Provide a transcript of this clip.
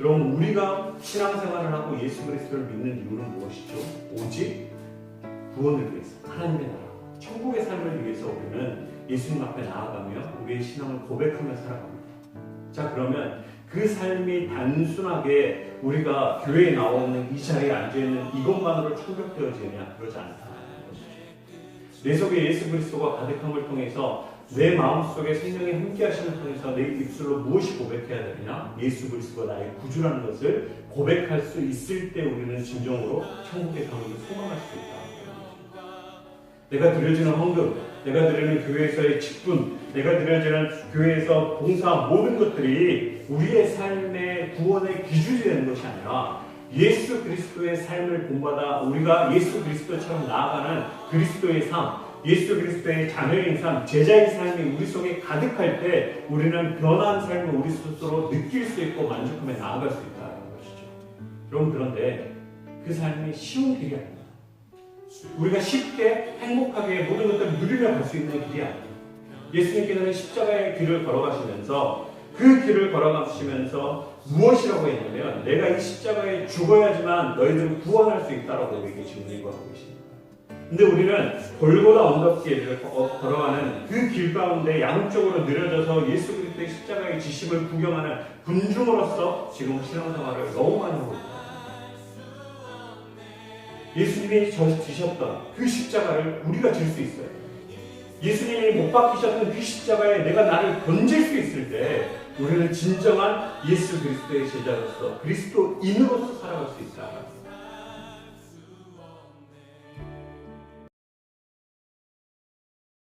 그럼 우리가 신앙생활을 하고 예수 그리스도를 믿는 이유는 무엇이죠? 오직 구원을 위해서 하나님의 나라, 천국의 삶을 위해서 우리는 예수님 앞에 나아가며 우리의 신앙을 고백하며 살아갑니다. 자 그러면 그 삶이 단순하게 우리가 교회에 나오는 이 자리에 앉아 있는 이것만으로 충족되어지느냐 그러지 것이죠. 내 속에 예수 그리스도가 가득함을 통해서 내 마음속에 생명의 함께 하심을 통해서 내 입술로 무엇이 고백해야 되느냐? 예수 그리스도가 나의 구주라는 것을 고백할 수 있을 때 우리는 진정으로 천국의 삶을 소망할 수 있다. 내가 드려지는 헌금, 내가 드리는 교회에서의 직분, 내가 드려지는 교회에서 봉사한 모든 것들이 우리의 삶의 구원의 기준이 되는 것이 아니라 예수 그리스도의 삶을 본받아 우리가 예수 그리스도처럼 나아가는 그리스도의 삶, 예수 그리스도의 자녀인 삶, 제자의 삶이 우리 속에 가득할 때 우리는 변한 삶을 우리 스스로 느낄 수 있고 만족하며 나아갈 수 있다는 것이죠. 여러분 그런데 그 삶이 쉬운 길이 아닙니다. 우리가 쉽게 행복하게 모든 것들을 누리며 갈 수 있는 길이 아닙니다. 예수님께서는 십자가의 길을 걸어가시면서 그 길을 걸어가시면서 무엇이라고 했냐면 내가 이 십자가에 죽어야지만 너희들은 구원할 수 있다라고 우리에게 증명하고 계십니다. 근데 우리는 골고다 언덕길을 걸어가는 그 길 가운데 양쪽으로 느려져서 예수 그리스도의 십자가의 지심을 구경하는 군중으로서 지금 신앙생활을 너무 많이 하고 있다. 예수님이 저 지셨던 그 십자가를 우리가 질 수 있어요. 예수님이 못 박히셨던 그 십자가에 내가 나를 던질 수 있을 때 우리는 진정한 예수 그리스도의 제자로서 그리스도인으로서 있다.